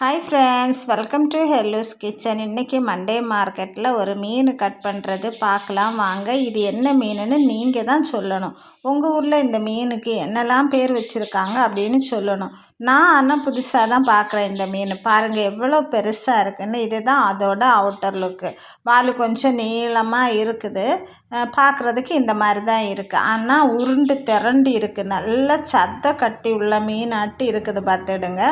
Hi friends welcome to ஹெல்லூஸ் kitchen இன்றைக்கி Monday மார்க்கெட்டில் ஒரு மீன் கட் பண்ணுறது பார்க்கலாம் வாங்க. இது என்ன மீனுன்னு நீங்கள் தான் சொல்லணும். உங்கள் ஊரில் இந்த மீனுக்கு என்னெல்லாம் பேர் வச்சுருக்காங்க அப்படின்னு சொல்லணும். நான் ஆனால் புதுசாக தான் பார்க்குறேன் இந்த மீன். பாருங்கள் எவ்வளோ பெருசாக இருக்குன்னு. இதுதான் அதோட அவுட்டர் லுக்கு வால் கொஞ்சம் நீளமாக இருக்குது. பார்க்குறதுக்கு இந்த மாதிரி தான் இருக்குது ஆனால் உருண்டு திரண்டு இருக்குது நல்ல சத்த கட்டி உள்ள மீனாட்டு இருக்குது. பார்த்துடுங்க.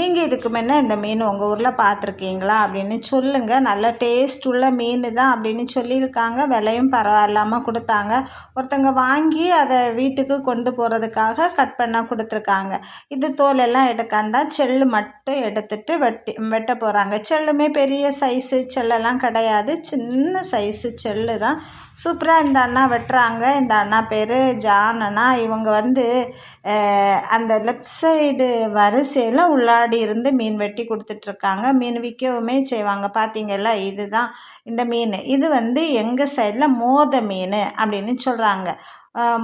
நீங்கள் இதுக்கு முன்னே இந்த மீன் உங்கள் ஊரில் பார்த்துருக்கீங்களா அப்படின்னு சொல்லுங்கள் நல்ல டேஸ்ட் உள்ள மீன் தான் அப்படின்னு சொல்லியிருக்காங்க. விலையும் பரவாயில்லாமல் கொடுத்தாங்க. ஒருத்தங்க வாங்கி அதை வீட்டுக்கு கொண்டு போகிறதுக்காக கட் பண்ண கொடுத்துருக்காங்க. இது தோலெல்லாம் எடுக்காண்டா செல்லு மட்டும் எடுத்துட்டு வெட்டி வெட்ட போகிறாங்க செல்லுமே பெரிய சைஸு செல்லெல்லாம் கிடையாது. சின்ன சைஸு செல்லு தான் சூப்பராக இந்த அண்ணா வெட்டுறாங்க. இந்த அண்ணா பேர் ஜான் அண்ணா இவங்க வந்து அந்த லெஃப்ட் சைடு வரிசையில் உள்ளாடி இருந்து மீன் வெட்டி கொடுத்துட்ருக்காங்க. மீன் விற்கவுமே செய்வாங்க. பார்த்தீங்களா இதுதான் இந்த மீன். இது வந்து எங்கள் சைடில் மோத மீன் அப்படின்னு சொல்கிறாங்க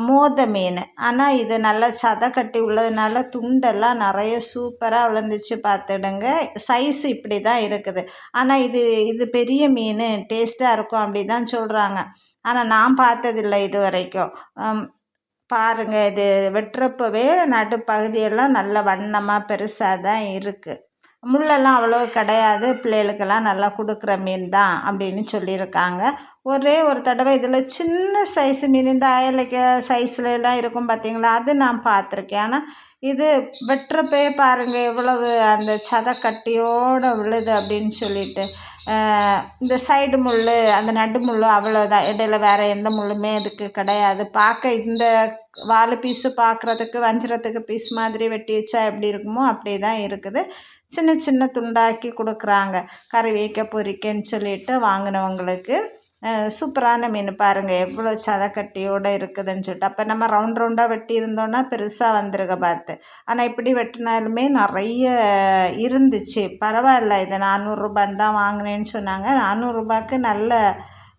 மோத மீன். ஆனால் இது நல்லா சதை கட்டி உள்ளதுனால துண்டெல்லாம் நிறைய சூப்பராக விழுந்துச்சு. பார்த்துடுங்க. சைஸ் இப்படி தான் இருக்குது. ஆனால் இது இது பெரிய மீன். டேஸ்ட்டாக இருக்கும் அப்படி தான் சொல்கிறாங்க ஆனால் நான் பார்த்ததில்லை இது வரைக்கும் பாருங்கள் இது வெட்டுறப்பவே நடுப்பகுதியெல்லாம் நல்ல வண்ணமாக பெருசாக தான் இருக்குது முள்ளெல்லாம் அவ்வளோ கிடையாது. பிள்ளைகளுக்கெல்லாம் நல்லா கொடுக்குற மீன் தான் அப்படின்னு சொல்லியிருக்காங்க. ஒரே ஒரு தடவை இதில் சின்ன சைஸு மீன் இந்த அயலைக்க சைஸ்லலாம் இருக்கும் பார்த்தீங்களா அது நான் பார்த்துருக்கேன். ஆனால் இது வெட்டுறப்பே பாருங்கள் எவ்வளவு அந்த சதக்கட்டியோடு விழுது அப்படின்னு சொல்லிட்டு. இந்த சைடு முள் அந்த நடு முள் அவ்வளோதான் இடையில வேறு எந்த முள்ளுமே அதுக்கு கிடையாது. பார்க்க இந்த வால் பீஸு பார்க்குறதுக்கு வஞ்சிரத்துக்கு பீஸ் மாதிரி வெட்டி வச்சா எப்படி இருக்குமோ அப்படி தான் இருக்குது. சின்ன சின்ன துண்டாக்கி கொடுக்குறாங்க. கறி வைக்க பொரிக்கன்னு சொல்லிட்டு வாங்கினவங்களுக்கு சூப்பரான மீன் பாருங்கள் எவ்வளோ சதக்கட்டியோடு இருக்குதுன்னு சொல்லிட்டு. அப்போ நம்ம ரவுண்ட் ரவுண்டாக வெட்டி இருந்தோன்னா பெருசாக வந்துருக்க பார்த்து. ஆனால் இப்படி வெட்டினாலுமே நிறைய இருந்துச்சு. பரவாயில்ல. இது நானூறுரூபான்னு தான் வாங்கினேன்னு சொன்னாங்க. நானூறுரூபாய்க்கு நல்ல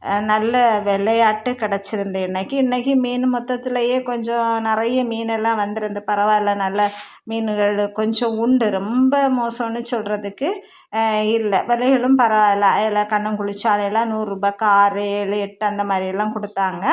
நல்ல விளையாட்டு கிடச்சிருந்து இன்றைக்கி இன்றைக்கி மீன் மொத்தத்துலேயே கொஞ்சம் நிறைய மீனெல்லாம் வந்திருந்து பரவாயில்ல நல்ல மீன்கள் கொஞ்சம் உண்டு. ரொம்ப மோசம்னு சொல்கிறதுக்கு இல்லை. விலைகளும் பரவாயில்ல அதில் கண்ணங்குளிச்சாலையெல்லாம் நூறுரூபாய்க்கு ஆறு ஏழு எட்டு அந்த மாதிரியெல்லாம் கொடுத்தாங்க.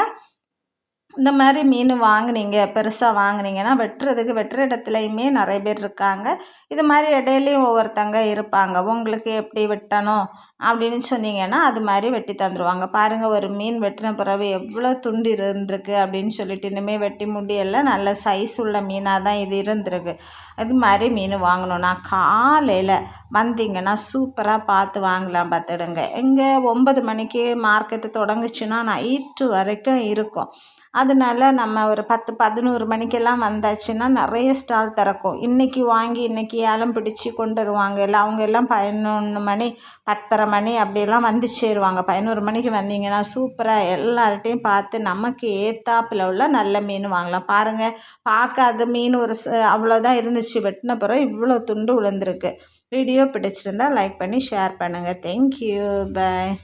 இந்த மாதிரி மீன் வாங்குனீங்க பெருசாக வாங்கினீங்கன்னா வெட்டுறதுக்கு வெட்டுற இடத்துலையுமே நிறைய பேர் இருக்காங்க. இது மாதிரி இடையிலையும் ஒவ்வொருத்தங்க இருப்பாங்க. உங்களுக்கு எப்படி வெட்டணும்? அப்படின்னு சொன்னீங்கன்னா அது மாதிரி வெட்டி தந்துடுவாங்க பாருங்கள் ஒரு மீன் வெட்டின பிறகு எவ்வளோ துண்டு இருந்திருக்கு அப்படின்னு சொல்லிட்டு இனிமேல் வெட்டி முடியெல்லாம் நல்ல சைஸ் உள்ள மீனாக தான் இது இருந்திருக்கு. அது மாதிரி மீன் வாங்கணுன்னா காலையில் வந்தீங்கன்னா சூப்பராக பார்த்து வாங்கலாம் பார்த்துடுங்க. இங்கே ஒன்பது மணிக்கு மார்க்கெட்டு தொடங்குச்சுன்னா நைட்டு வரைக்கும் இருக்கும். அதனால நம்ம ஒரு பத்து பதினோரு மணிக்கெல்லாம் வந்தாச்சுன்னா நிறைய ஸ்டால் திறக்கும். இன்றைக்கி வாங்கி இன்றைக்கி ஏலம் பிடிச்சி கொண்டு வருவாங்க. இல்லை அவங்க எல்லாம் பதினொன்று மணி பத்தரை மணி அப்படியெல்லாம் வந்து சேருவாங்க. பதினோரு மணிக்கு வந்தீங்கன்னா சூப்பராக எல்லார்ட்டையும் பார்த்து நமக்கு ஏத்தாப்பில் உள்ள நல்ல மீன் வாங்கலாம். பாருங்கள் பார்க்காத மீன் ஒரு அவ்வளோதான் இருந்துச்சு. வெட்டின பிறகு இவ்வளோ துண்டு விழுந்திருக்கு வீடியோ பிடிச்சிருந்தா லைக் பண்ணி ஷேர் பண்ணுங்கள் தேங்க்யூ பாய்